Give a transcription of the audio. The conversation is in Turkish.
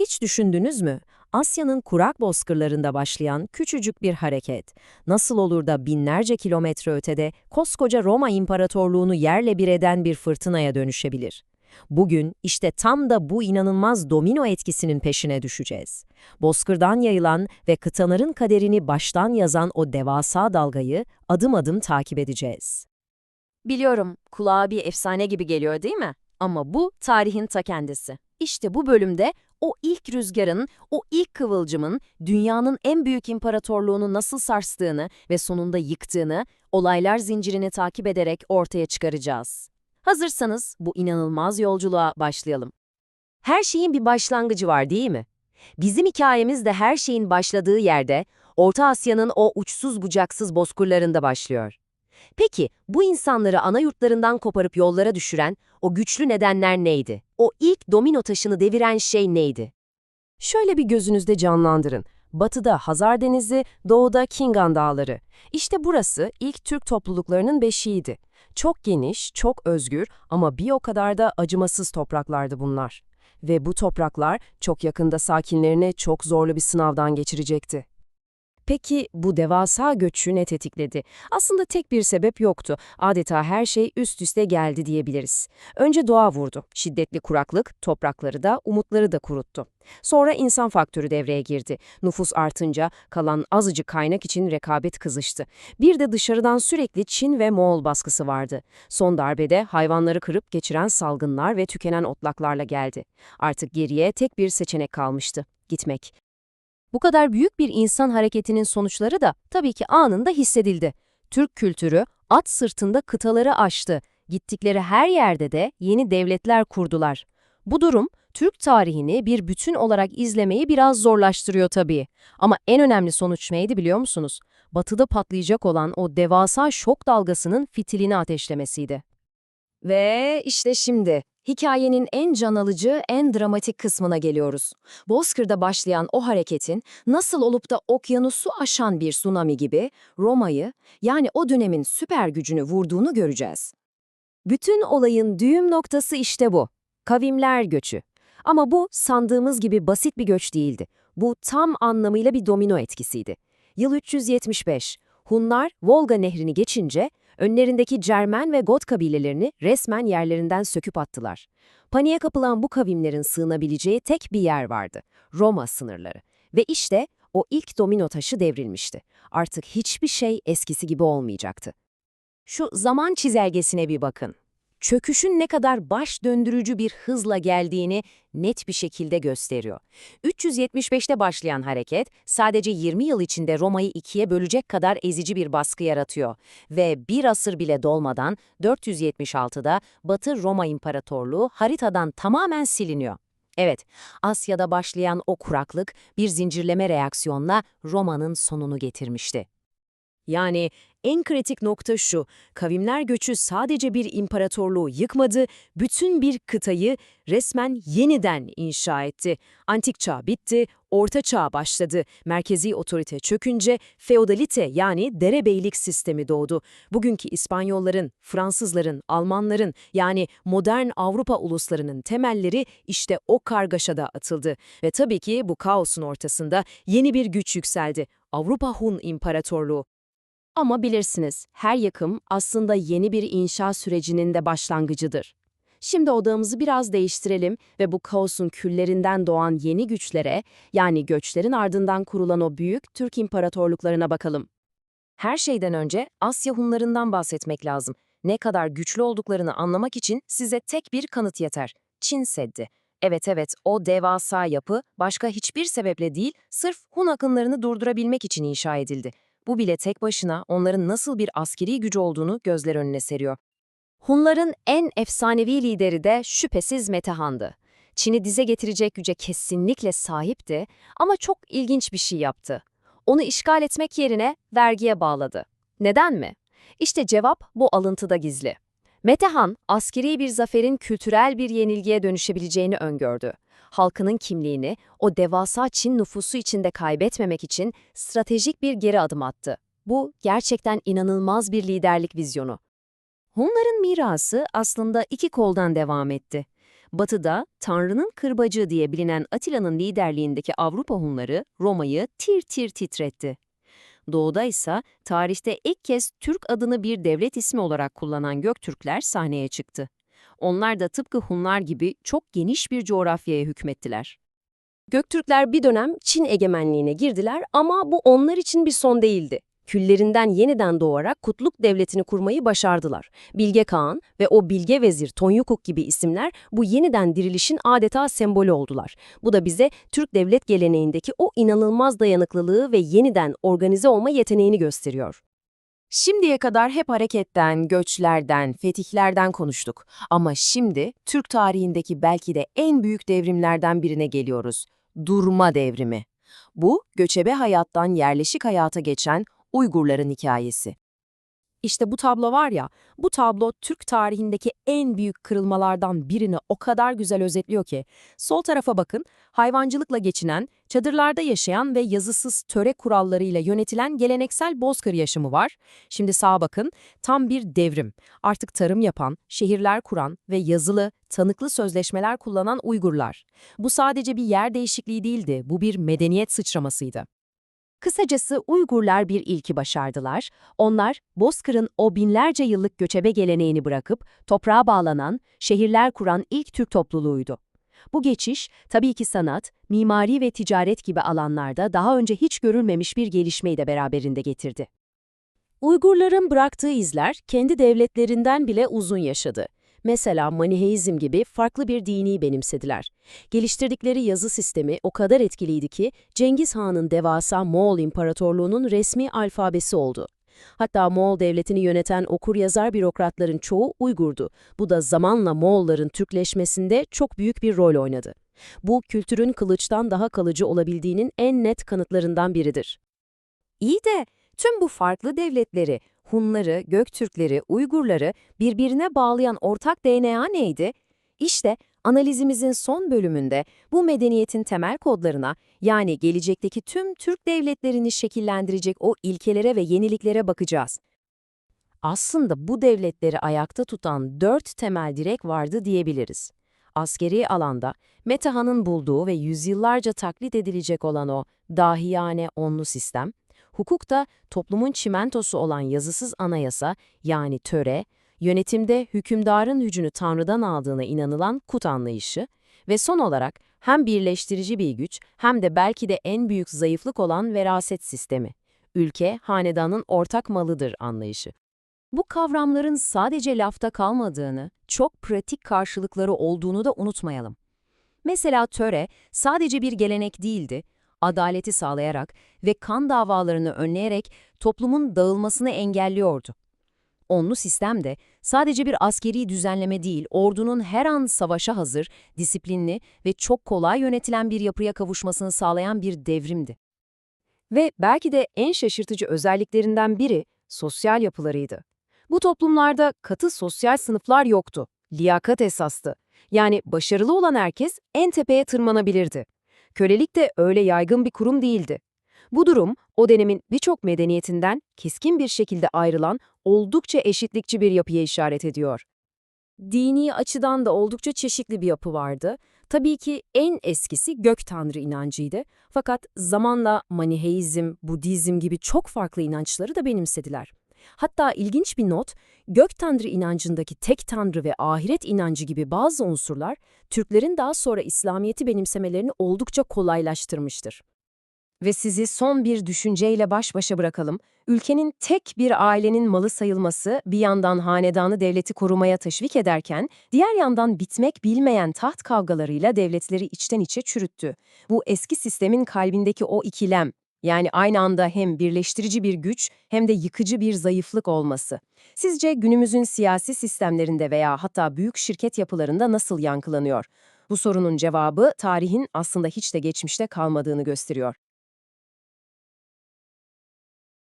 Hiç düşündünüz mü? Asya'nın kurak bozkırlarında başlayan küçücük bir hareket, nasıl olur da binlerce kilometre ötede koskoca Roma İmparatorluğunu yerle bir eden bir fırtınaya dönüşebilir? Bugün işte tam da bu inanılmaz domino etkisinin peşine düşeceğiz. Bozkırdan yayılan ve kıtaların kaderini baştan yazan o devasa dalgayı adım adım takip edeceğiz. Biliyorum, kulağa bir efsane gibi geliyor değil mi? Ama bu tarihin ta kendisi. İşte bu bölümde o ilk rüzgarın, o ilk kıvılcımın dünyanın en büyük imparatorluğunu nasıl sarstığını ve sonunda yıktığını olaylar zincirini takip ederek ortaya çıkaracağız. Hazırsanız bu inanılmaz yolculuğa başlayalım. Her şeyin bir başlangıcı var değil mi? Bizim hikayemiz de her şeyin başladığı yerde, Orta Asya'nın o uçsuz bucaksız bozkırlarında başlıyor. Peki bu insanları ana yurtlarından koparıp yollara düşüren o güçlü nedenler neydi? O ilk domino taşını deviren şey neydi? Şöyle bir gözünüzde canlandırın. Batıda Hazar Denizi, doğuda Kingan Dağları. İşte burası ilk Türk topluluklarının beşiğiydi. Çok geniş, çok özgür ama bir o kadar da acımasız topraklardı bunlar. Ve bu topraklar çok yakında sakinlerini çok zorlu bir sınavdan geçirecekti. Peki bu devasa göçü ne tetikledi? Aslında tek bir sebep yoktu. Adeta her şey üst üste geldi diyebiliriz. Önce doğa vurdu. Şiddetli kuraklık toprakları da umutları da kuruttu. Sonra insan faktörü devreye girdi. Nüfus artınca kalan azıcık kaynak için rekabet kızıştı. Bir de dışarıdan sürekli Çin ve Moğol baskısı vardı. Son darbede hayvanları kırıp geçiren salgınlar ve tükenen otlaklarla geldi. Artık geriye tek bir seçenek kalmıştı. Gitmek. Bu kadar büyük bir insan hareketinin sonuçları da tabii ki anında hissedildi. Türk kültürü at sırtında kıtaları aştı. Gittikleri her yerde de yeni devletler kurdular. Bu durum Türk tarihini bir bütün olarak izlemeyi biraz zorlaştırıyor tabii. Ama en önemli sonuç neydi biliyor musunuz? Batıda patlayacak olan o devasa şok dalgasının fitilini ateşlemesiydi. Ve işte şimdi hikayenin en can alıcı, en dramatik kısmına geliyoruz. Bozkır'da başlayan o hareketin nasıl olup da okyanusu aşan bir tsunami gibi Roma'yı yani o dönemin süper gücünü vurduğunu göreceğiz. Bütün olayın düğüm noktası işte bu. Kavimler göçü. Ama bu sandığımız gibi basit bir göç değildi. Bu tam anlamıyla bir domino etkisiydi. Yıl 375. Hunlar Volga nehrini geçince önlerindeki Cermen ve Got kabilelerini resmen yerlerinden söküp attılar. Paniğe kapılan bu kavimlerin sığınabileceği tek bir yer vardı. Roma sınırları. Ve işte o ilk domino taşı devrilmişti. Artık hiçbir şey eskisi gibi olmayacaktı. Şu zaman çizelgesine bir bakın çöküşün ne kadar baş döndürücü bir hızla geldiğini net bir şekilde gösteriyor. 375'te başlayan hareket sadece 20 yıl içinde Roma'yı ikiye bölecek kadar ezici bir baskı yaratıyor ve bir asır bile dolmadan 476'da Batı Roma İmparatorluğu haritadan tamamen siliniyor. Evet, Asya'da başlayan o kuraklık bir zincirleme reaksiyonla Roma'nın sonunu getirmişti. Yani en kritik nokta şu, kavimler göçü sadece bir imparatorluğu yıkmadı, bütün bir kıtayı resmen yeniden inşa etti. Antik çağ bitti, orta çağ başladı. Merkezi otorite çökünce feodalite yani derebeylik sistemi doğdu. Bugünkü İspanyolların, Fransızların, Almanların yani modern Avrupa uluslarının temelleri işte o kargaşada atıldı. Ve tabii ki bu kaosun ortasında yeni bir güç yükseldi. Avrupa Hun İmparatorluğu. Ama bilirsiniz, her yakım aslında yeni bir inşa sürecinin de başlangıcıdır. Şimdi odağımızı biraz değiştirelim ve bu kaosun küllerinden doğan yeni güçlere, yani göçlerin ardından kurulan o büyük Türk imparatorluklarına bakalım. Her şeyden önce Asya Hunlarından bahsetmek lazım. Ne kadar güçlü olduklarını anlamak için size tek bir kanıt yeter. Çin Seddi. Evet evet, o devasa yapı başka hiçbir sebeple değil, sırf Hun akınlarını durdurabilmek için inşa edildi. Bu bile tek başına onların nasıl bir askeri gücü olduğunu gözler önüne seriyor. Hunların en efsanevi lideri de şüphesiz Metehan'dı. Çin'i dize getirecek güce kesinlikle sahipti ama çok ilginç bir şey yaptı. Onu işgal etmek yerine vergiye bağladı. Neden mi? İşte cevap bu alıntıda gizli. Metehan, askeri bir zaferin kültürel bir yenilgiye dönüşebileceğini öngördü halkının kimliğini o devasa Çin nüfusu içinde kaybetmemek için stratejik bir geri adım attı. Bu gerçekten inanılmaz bir liderlik vizyonu. Hunların mirası aslında iki koldan devam etti. Batıda Tanrı'nın kırbacı diye bilinen Atilla'nın liderliğindeki Avrupa Hunları Roma'yı tir tir titretti. Doğuda ise tarihte ilk kez Türk adını bir devlet ismi olarak kullanan Göktürkler sahneye çıktı. Onlar da tıpkı Hunlar gibi çok geniş bir coğrafyaya hükmettiler. Göktürkler bir dönem Çin egemenliğine girdiler ama bu onlar için bir son değildi. Küllerinden yeniden doğarak Kutluk Devleti'ni kurmayı başardılar. Bilge Kağan ve o Bilge Vezir Tonyukuk gibi isimler bu yeniden dirilişin adeta sembolü oldular. Bu da bize Türk devlet geleneğindeki o inanılmaz dayanıklılığı ve yeniden organize olma yeteneğini gösteriyor. Şimdiye kadar hep hareketten, göçlerden, fetihlerden konuştuk. Ama şimdi Türk tarihindeki belki de en büyük devrimlerden birine geliyoruz. Durma devrimi. Bu, göçebe hayattan yerleşik hayata geçen Uygurların hikayesi. İşte bu tablo var ya, bu tablo Türk tarihindeki en büyük kırılmalardan birini o kadar güzel özetliyor ki. Sol tarafa bakın, hayvancılıkla geçinen, çadırlarda yaşayan ve yazısız töre kurallarıyla yönetilen geleneksel bozkır yaşamı var. Şimdi sağa bakın, tam bir devrim. Artık tarım yapan, şehirler kuran ve yazılı, tanıklı sözleşmeler kullanan Uygurlar. Bu sadece bir yer değişikliği değildi, bu bir medeniyet sıçramasıydı. Kısacası Uygurlar bir ilki başardılar. Onlar, Bozkır'ın o binlerce yıllık göçebe geleneğini bırakıp toprağa bağlanan, şehirler kuran ilk Türk topluluğuydu. Bu geçiş, tabii ki sanat, mimari ve ticaret gibi alanlarda daha önce hiç görülmemiş bir gelişmeyi de beraberinde getirdi. Uygurların bıraktığı izler kendi devletlerinden bile uzun yaşadı. Mesela Maniheizm gibi farklı bir dini benimsediler. Geliştirdikleri yazı sistemi o kadar etkiliydi ki Cengiz Han'ın devasa Moğol İmparatorluğu'nun resmi alfabesi oldu. Hatta Moğol devletini yöneten okur-yazar bürokratların çoğu Uygurdu. Bu da zamanla Moğolların Türkleşmesinde çok büyük bir rol oynadı. Bu kültürün kılıçtan daha kalıcı olabildiğinin en net kanıtlarından biridir. İyi de tüm bu farklı devletleri, Hunları, Göktürkleri, Uygurları birbirine bağlayan ortak DNA neydi? İşte analizimizin son bölümünde bu medeniyetin temel kodlarına yani gelecekteki tüm Türk devletlerini şekillendirecek o ilkelere ve yeniliklere bakacağız. Aslında bu devletleri ayakta tutan dört temel direk vardı diyebiliriz. Askeri alanda Metaha'nın bulduğu ve yüzyıllarca taklit edilecek olan o dahiyane onlu sistem, Hukukta toplumun çimentosu olan yazısız anayasa yani töre, yönetimde hükümdarın gücünü Tanrı'dan aldığına inanılan kut anlayışı ve son olarak hem birleştirici bir güç hem de belki de en büyük zayıflık olan veraset sistemi. Ülke, hanedanın ortak malıdır anlayışı. Bu kavramların sadece lafta kalmadığını, çok pratik karşılıkları olduğunu da unutmayalım. Mesela töre sadece bir gelenek değildi, adaleti sağlayarak ve kan davalarını önleyerek toplumun dağılmasını engelliyordu. Onlu sistem de sadece bir askeri düzenleme değil, ordunun her an savaşa hazır, disiplinli ve çok kolay yönetilen bir yapıya kavuşmasını sağlayan bir devrimdi. Ve belki de en şaşırtıcı özelliklerinden biri sosyal yapılarıydı. Bu toplumlarda katı sosyal sınıflar yoktu. Liyakat esastı. Yani başarılı olan herkes en tepeye tırmanabilirdi. Kölelik de öyle yaygın bir kurum değildi. Bu durum, o dönemin birçok medeniyetinden keskin bir şekilde ayrılan oldukça eşitlikçi bir yapıya işaret ediyor. Dini açıdan da oldukça çeşitli bir yapı vardı. Tabii ki en eskisi gök tanrı inancıydı. Fakat zamanla Maniheizm, Budizm gibi çok farklı inançları da benimsediler. Hatta ilginç bir not, gök tanrı inancındaki tek tanrı ve ahiret inancı gibi bazı unsurlar, Türklerin daha sonra İslamiyet'i benimsemelerini oldukça kolaylaştırmıştır. Ve sizi son bir düşünceyle baş başa bırakalım. Ülkenin tek bir ailenin malı sayılması bir yandan hanedanı devleti korumaya teşvik ederken, diğer yandan bitmek bilmeyen taht kavgalarıyla devletleri içten içe çürüttü. Bu eski sistemin kalbindeki o ikilem, yani aynı anda hem birleştirici bir güç hem de yıkıcı bir zayıflık olması. Sizce günümüzün siyasi sistemlerinde veya hatta büyük şirket yapılarında nasıl yankılanıyor? Bu sorunun cevabı tarihin aslında hiç de geçmişte kalmadığını gösteriyor.